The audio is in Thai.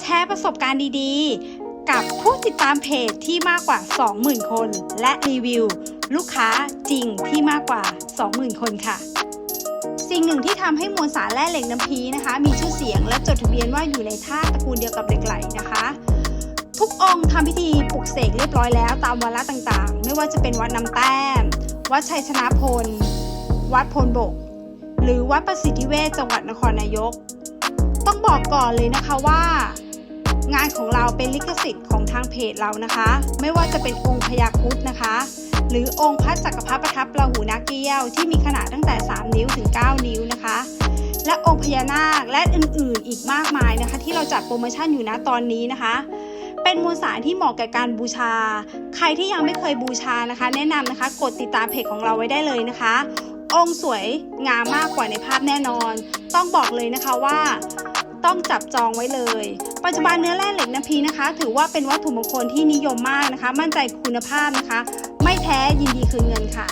แชร์ประสบการณ์ดีๆ กับผู้ติดตามเพจที่มากกว่า 20,000 คน และรีวิว ลูกค้าจริงที่มากกว่า 20,000 คนค่ะ สิ่งหนึ่งที่ทำให้มวลสารแร่เหล็กน้ำพีนะคะ มีชื่อเสียงและจดทะเบียนว่าอยู่ในธาตุตระกูลเดียวกับเหล็กไหลนะคะ ทุกองค์ทำพิธีปลุกเสกเรียบร้อยแล้วตามวาระต่างๆ ไม่ว่าจะเป็นวัดน้ำแต้ม วัดชัยชนะพล วัดพลบก หรือวัดประสิทธิเวชจังหวัดนครนายก ต้องบอกก่อนเลยนะคะว่า งานของเราเป็นลิขสิทธิ์ของทางเพจเรานะคะ ไม่ว่าจะเป็นองค์พญาครุฑนะคะ หรือองค์พระจักรพรรดิประทับราหูนาเกี้ยวที่มีขนาดตั้งแต่ 3 นิ้วถึง 9 นิ้วนะคะ และองค์พญานาคและอื่นๆ อีกมากมายนะคะ ที่เราจัดโปรโมชั่นอยู่นะตอนนี้นะคะเป็นมวลสารที่เหมาะกับการบูชา ใครที่ยังไม่เคยบูชานะคะ แนะนำนะคะกดติดตามเพจของเราไว้ได้เลยนะคะ องค์สวยงามมากกว่าในภาพแน่นอน ต้องบอกเลยนะคะว่า ต้องจับจองไว้เลย ปัจจุบันเนื้อแร่เหล็กน้ำพีนะคะ ถือว่าเป็นวัตถุมงคลที่นิยมมากนะคะ มั่นใจคุณภาพนะคะ ไม่แท้ยินดีคืนเงินค่ะ